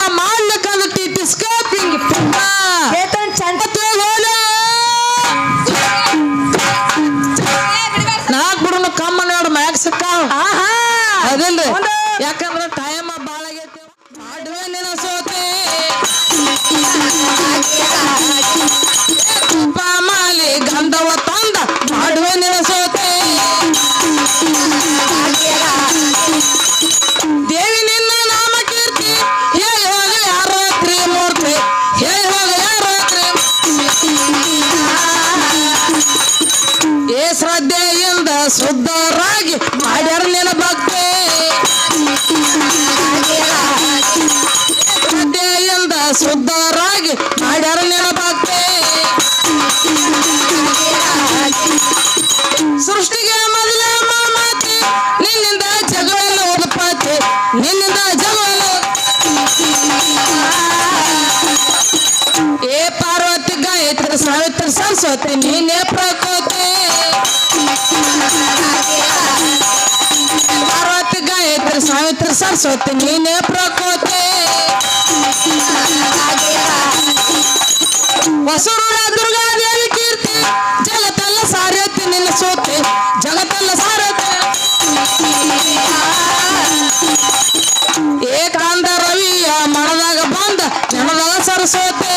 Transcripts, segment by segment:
mamá ಶ್ರದ್ಧೆಯಿಂದ ಶುದ್ಧರಾಗಿ ಮಾಡ್ಯಾರ ನಿನ್ನ ಭಕ್ತಿ. ಶ್ರದ್ಧೆಯಿಂದ ಶುದ್ಧರಾಗಿ ಮಾಡ್ಯಾರ ನಿನ್ನ ಸೃಷ್ಟಿಗೆ ಮೊದಲ ಮಾತಿ ನಿನ್ನಿಂದ ಜಗಳಲ್ಲ ಉತ್ಪತ್ತಿ, ನಿನ್ನಿಂದ ಜಗಳ ಏ ಪಾರ್ವತಿ ಗಾಯತ್ರಿ, ಸಾವಿತ್ರಿ, ಸರಸ್ವತಿ, ನೀನೇ ಪ್ರಕೋತಿ. ಸೋತು ನೀನೇ ಪ್ರಕೋತೆ. ಹೊಸೂರ ದುರ್ಗಾದೇವಿ ಕೀರ್ತಿ, ಜಗತ್ತೆಲ್ಲ ಸಾರೈತಿ ನಿನ್ನ ಸೋತೆ, ಜಗತ್ತೆಲ್ಲ ಸಾರೈತೆ ಏಕಾಂತ ರವಿಯ ಮನದಾಗ ಬಂದ ನೆನದಾಗ ಸರಸೋತೆ.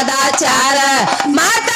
ಸದಾಚಾರ. ಮಾತ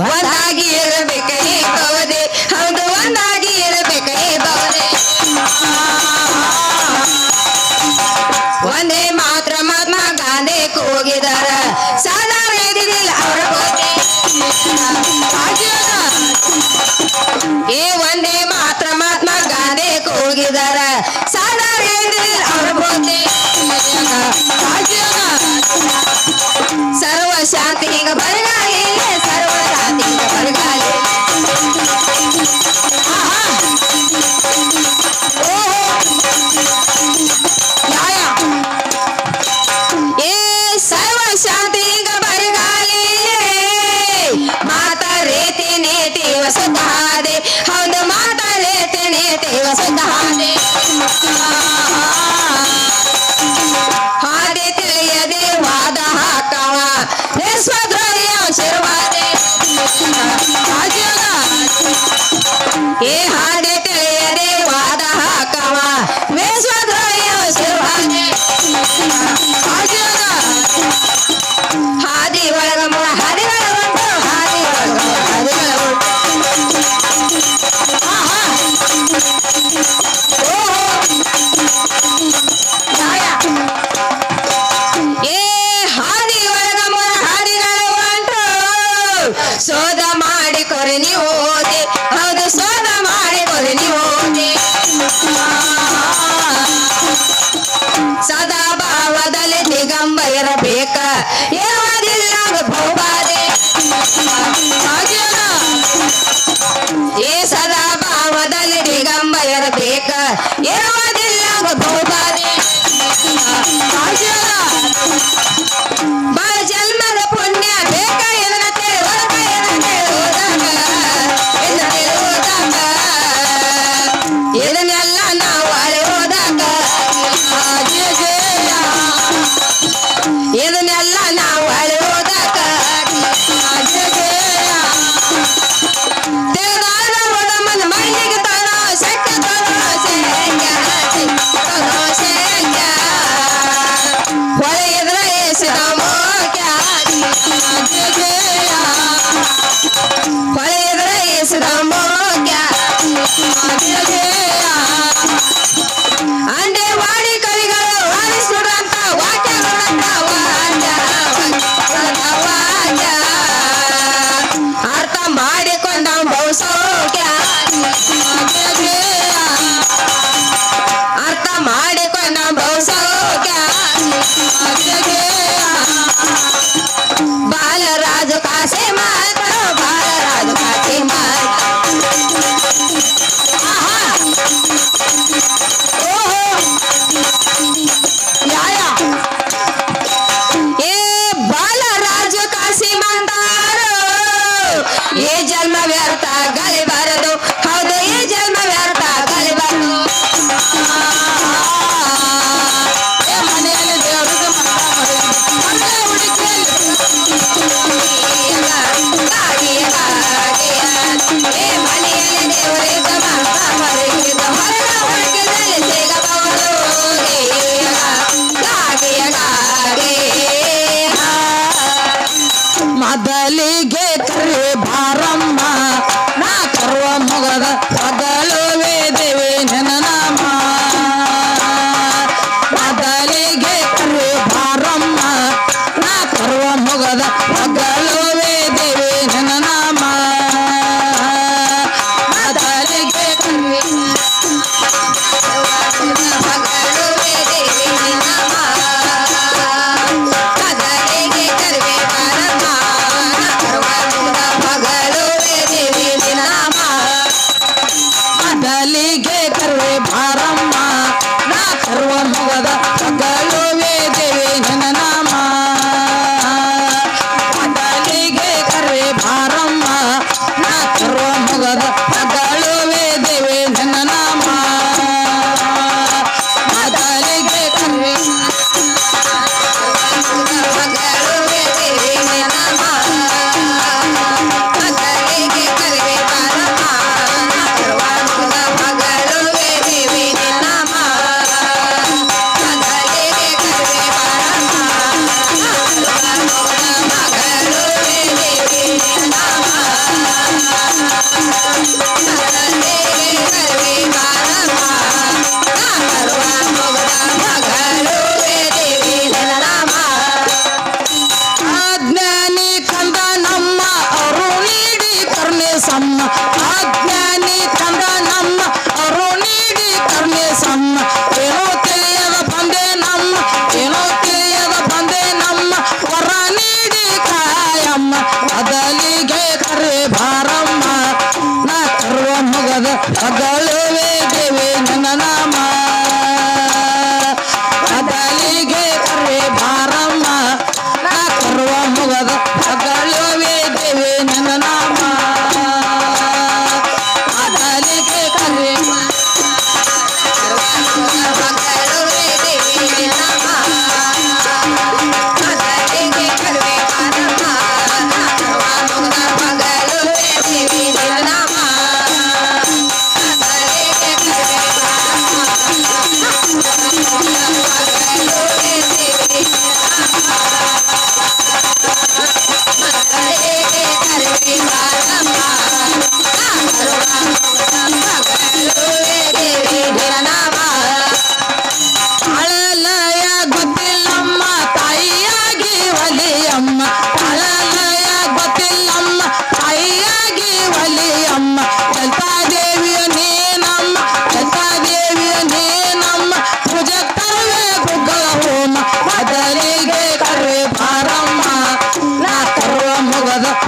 ಒಂದಾಗಿ ಇರಬೇಕೇ ಭವದೆ ಹೌದು, ಒಂದಾಗಿ ಇರಬೇಕೇ ಭವದೆ ಒಂದೇ ಮಾತ್ರ ಮಹಾತ್ಮ ಗಾಂಧಿ ಕೂಗಿದಾರ. ಸದಾ ರೇದಿಲ್ಲ ಅವರ Raja.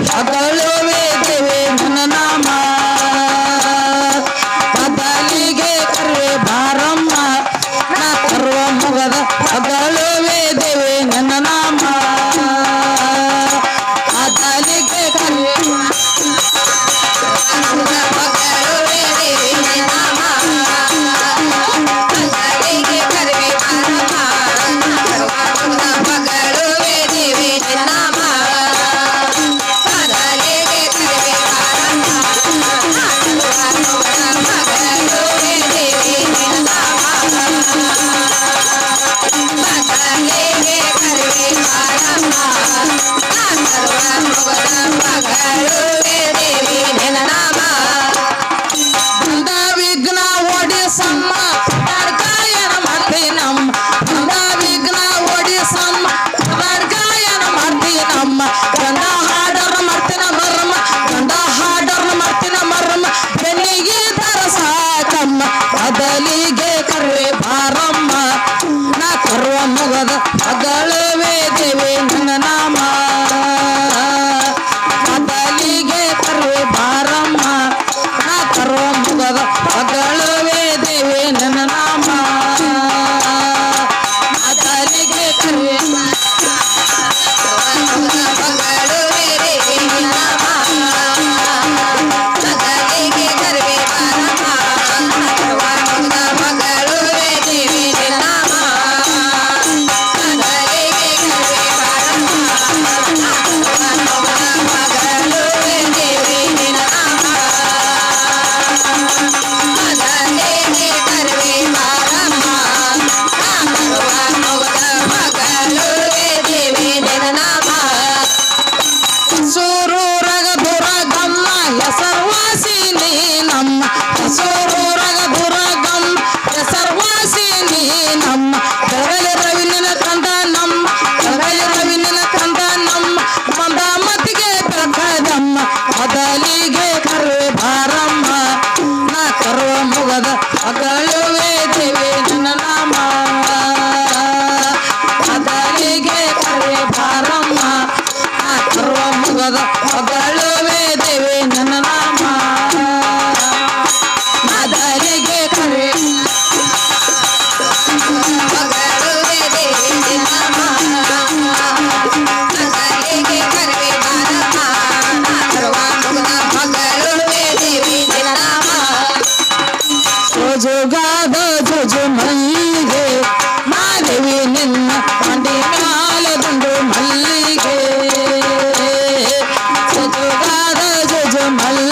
Agora கமல்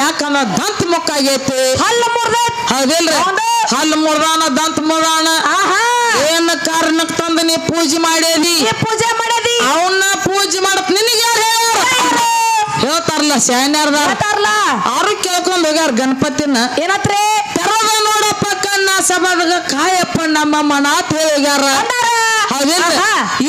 ಯಾಕಂದ್ರ ದಂತ ಮುಖ ಆಗೈತಿ. ಹಲ್ಲ ಮುರ್ದ. ಹೌದಿಲ್ರಿ? ಹಲ್ಲ ಮುರ್ದಾನ ದಂತ ಮುರ್ದಾನ. ಆಹಾ. ಏನ್ ಕಾರಣಕ್ ತಂದ ನೀ ಪೂಜೆ ಮಾಡೇದಿ ಪೂಜೆ ಮಾಡೇದಿ ಅವನ್ನ ಪೂಜೆ ಮಾಡತ್ ನಿನಗೆ ಯಾರು ಹೇಳ್ತಾರಲ್ಲ ಶಾನ್ಯಾರ್ದ ಹೇಳ್ತಾರಲ್ಲ. ಅವ್ರು ಕೇಳ್ಕೊಂಡ್ ಹೋಗ್ಯಾರ ಗಣಪತಿನ. ಏನತ್ರಿ? ತೆರದ ನೋಡಪ್ಪ ಕಣ್ಣ ಸಭಾದಾಗ ಕಾಯಪ್ಪ ನಮ್ಮ ನಾತ್ ಹೋಗ್ಯಾರ. ಹೌದಿಲ್ರಿ.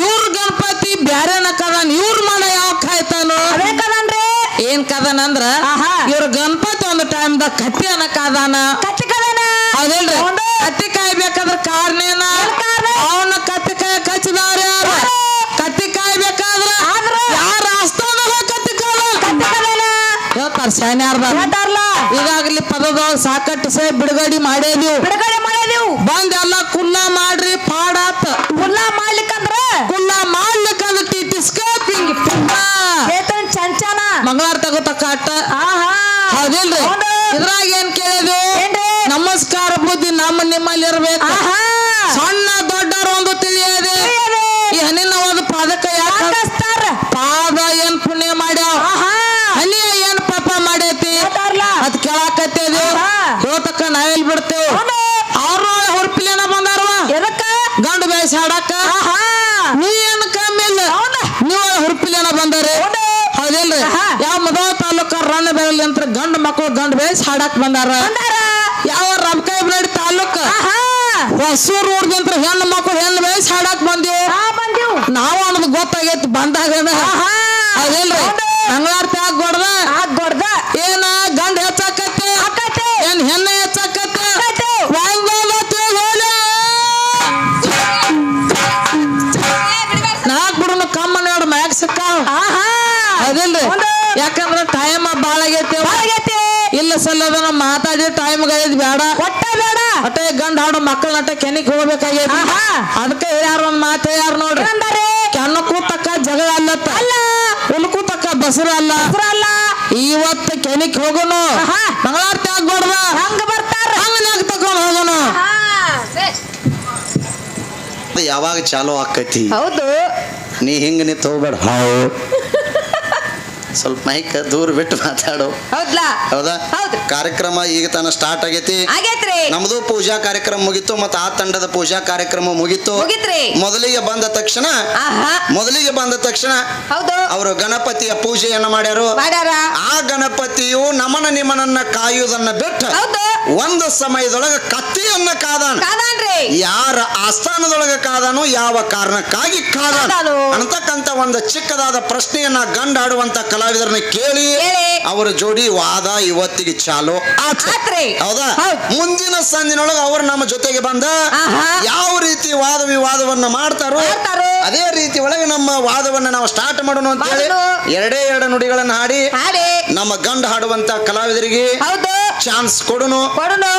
ಇವ್ರ ಗಣಪತಿ ಬ್ಯಾರೆನ ಕದನ್ ಇವ್ರ ಮನ ಯಾವ ಕಾಯ್ತಾನು? ಬೇಕದನ್ರಿ ಏನ್ ಕದನ ಅಂದ್ರ? ಆಹಾ. ಇವ್ರ ಗಣಪತಿ ಒಂದು ಟೈಮ್ದಾಗ ಕಟ್ಟಿ ಅನ್ನ ಕದಾನ. ಕತ್ತಿ ಕದನ. ಹೌದಿಲ್ರಿ ಹೌದು. ಕತ್ತಿ ಕಾಯ್ಬೇಕಾದ್ರ ಕಾರಣ? ಅವನ ಕತ್ತಿ ಕಾಯ ಯಾರು? ಕತ್ತಿ ಕಾಯ್ಬೇಕಾದ್ರ? ಯಾರ ಆಸ್ಥಾನದಾಗ ಕತ್ತಿ ಕತ್ತಿ ಕದನ. ಹೇಳ್ತಾರ ಶಾನ್ಯಾರ್ದ ಹೇಳ್ತಾರಲ್ಲ. ಈಗಾಗಲಿ ಪದದ ಸಾಕಟ್ಟು ಸೇ ಬಿಡುಗಡೆ ಮಾಡೇದಿವ್ ಬಿಡುಗಡೆ ಮಾಡೇದಿವು ಬಂದ್ ಎಲ್ಲ ಕುಲ್ಲ ಮಾಡ್ರಿ ಪಾಡಾತ್. ಇದ್ರಾಗ ಏನ್ ಕೇಳಿದ್ವಿ? ನಮಸ್ಕಾರ ಬುದ್ಧಿ ನಮ್ಮ ನಿಮ್ಮಲ್ಲಿ ಇರ್ಬೇಕು. ಸಣ್ಣ ದೊಡ್ಡರು ಒಂದು ತಿಳಿಯದೆ. ಈ ಹನಿನ ಒಂದು ಪಾದಕ ಯಾಕ? ಹಾಕಸ್ತಾರ ಪಾದ ಏನ್ ಪುಣ್ಯ ಮಾಡ್ಯಾವ ಹನಿ ಏನ್ ಪಾಪ ಮಾಡೈತಿ? ಅದ್ ಕೇಳಾಕತ್ತೇವಿ. ಹೋತಕ್ಕ ನಾವೆಲ್ ಬಿಡ್ತೇವ್? ಅವ್ರ ಹುರ್ಪಿಲೇನ ಬಂದಾರವ? ಗಂಡು ಬೇಸಾಡಕ್ಕ ನೀ ಏನ್ ಕಮ್ಮಿ ಇಲ್ಲ ಹೌದಾ? ನೀವು ಹುರ್ಪಿಲೇನ ಬಂದಾರೆ ಹೌದು. ಹೌದಿಲ್ರಿ ಆಹಾ. ಯಾವ ಮದವ ತಾಲೂಕ ರಣ್ಣ ಬೆರಲಿ ಅಂತ ಗಂಡು ಮಕ್ಕಳು ಗಂಡು ಬೇಸ್ ಹಾಡಕ್ ಬಂದಾರ. ಯಾವ ತಾಲ್ಲೂಕು ತಾಲೂಕ? ಹೊಸೂರ್ ರೋಡ್ದಿಂತ್ರ ಹೆಣ್ಣು ಮಕ್ಕಳು ಹೆಣ್ಣು ಬೇಸ್ ಹಾಡಕ್ ಬಂದಿವ್. ನಾವು ಅನ್ನೋದು ಗೊತ್ತಾಗೈತಿ ಬಂದಾಗ ಅದೇನ್ರಿ? ಹೌದು. ಮಂಗಳಾರತಿ ಗೊಡ್ದ? ಗೊಡ್ದ. ಏನ ಗಂಡ ಹೆಚ್ಚಾಕತ್ತೆ? ಏನ್ ಹೆಣ್ಣ ಹೆಚ್ಚಾಕತ್ತೆ. ನಾಕ್ ಬಿಡುನು ಕಮ್ಮ ನೋಡ್ ಮ್ಯಾಕ್ ಸಿಕ್ಕಾವ. ಅದಿಲ್ರಿ. ಯಾಕಂದ್ರ ಟೈಮ್ ಬಾಳ ಆಗೈತಿ. ಇಲ್ಲ ಸಲ್ಲದನ ಮಾತಾಡಿ ಟೈಮ್ ಬೇಡ. ಒಟ್ಟ ಬೇಡ. ಅಟೇ ಗಂಡ ಹಾಡು ಮಕ್ಕಳ ನಟ ಕೆನಿಕ್ ಹೋಗ್ಬೇಕಾಗೈತಿ. ಆಹಾ. ಅದಕ್ಕೆ ಯಾರು ಒಂದ್ ಮಾತು ಯಾರು ನೋಡ್ರಿ. ಕೆನ್ನಕ್ಕೂ ತಕ್ಕ ಜಗಳ ಅಲ್ಲತ್ತ. ಅಲ್ಲ. ಹುಲ್ಕೂ ತಕ್ಕ ಬಸರು ಅಲ್ಲ. ಅಲ್ಲ. ಇವತ್ತು ಕೆನಿಕ್ ಹೋಗೋನು. ಆಹಾ. ಮಂಗಳಾರತಿ ಆಗ್ಬಾರ್ದ ಹಂಗ ಬರ್ತಾರ. ಹಂಗ ತಕೊಂಡ್ ಹೋಗೋನು. ಯಾವಾಗ ಚಾಲೂ ಆಕೈತಿ ಹೌದು. ನೀ ಹಿಂಗ ನಿಂತ ಹೋಗ್ಬೇಡ. ಸ್ವಲ್ಪ ಮೈಕ್ ದೂರ ಬಿಟ್ಟು ಮಾತಾಡು. ಹೌದ್ಲಾ? ಹೌದಾ? ಹೌದು. ಕಾರ್ಯಕ್ರಮ ಈಗ ತನ ಸ್ಟಾರ್ಟ್ ಆಗೈತಿ. ಆಗೈತ್ರಿ. ನಮ್ದು ಪೂಜಾ ಕಾರ್ಯಕ್ರಮ ಮುಗಿತು ಮತ್ತೆ ಆ ತಂಡದ ಪೂಜಾ ಕಾರ್ಯಕ್ರಮ ಮುಗಿತು. ಮುಗಿತ್ರಿ. ಮೊದಲಿಗೆ ಬಂದ ತಕ್ಷಣ ಆಹಾ. ಮೊದಲಿಗೆ ಬಂದ ತಕ್ಷಣ ಹೌದು. ಅವರು ಗಣಪತಿಯ ಪೂಜೆಯನ್ನ ಮಾಡ್ಯಾರು. ಮಾಡ್ಯಾರ. ಆ ಗಣಪತಿಯು ನಮನ ನಿಮನನ್ನ ಕಾಯುವುದನ್ನ ಬಿಟ್ಟು ಹೌದು. ಒಂದು ಸಮಯದೊಳಗ ಕತ್ತಿಯನ್ನ ಕಾದಾನ ಕಾದಾನ್ರಿ ಯಾರ ಆಸ್ಥಾನದೊಳಗ ಕಾದಾನು ಯಾವ ಕಾರಣಕ್ಕಾಗಿ ಕಾದಾನ ಕಾದಾನು. ಅನ್ನತಕ್ಕಂತ ಒಂದು ಚಿಕ್ಕದಾದ ಪ್ರಶ್ನೆಯನ್ನ ಗಂಡಾಡುವಂತ ಕಲಾವಿದರನ್ನ ಕೇಳಿ ಕೇಳಿ. ಅವರ ಜೋಡಿ ವಾದ ಇವತ್ತಿಗೆ ಚಾಲು ಆತು. ಆತ್ರಿ ಹೌದಾ ಹೌದ್. ಮುಂದಿನ ಸಂದಿನೊಳಗ ಅವರು ನಮ್ಮ ಜೊತೆಗೆ ಬಂದ ಆಹಾ. ಯಾವ ರೀತಿ ವಾದ ವಿವಾದವನ್ನ ಮಾಡ್ತಾರೋ ಮಾಡ್ತಾರೋ. ಅದೇ ರೀತಿ ಒಳಗೆ ನಮ್ಮ ವಾದವನ್ನ ನಾವು ಸ್ಟಾರ್ಟ್ ಮಾಡೋಣ ಅಂತ ಹೇಳಿ ಮಾಡೋಣ. ಎರಡೇ ಎರಡು ನುಡಿಗಳನ್ನ ಹಾಡಿ ಹಾಡಿ ನಮ್ಮ ಗಂಡ ಹಾಡುವಂತ ಕಲಾವಿದರಿಗೆ ಹೌದು ಚಾನ್ಸ್ ಕೊಡುನು. ಕೊಡುನು.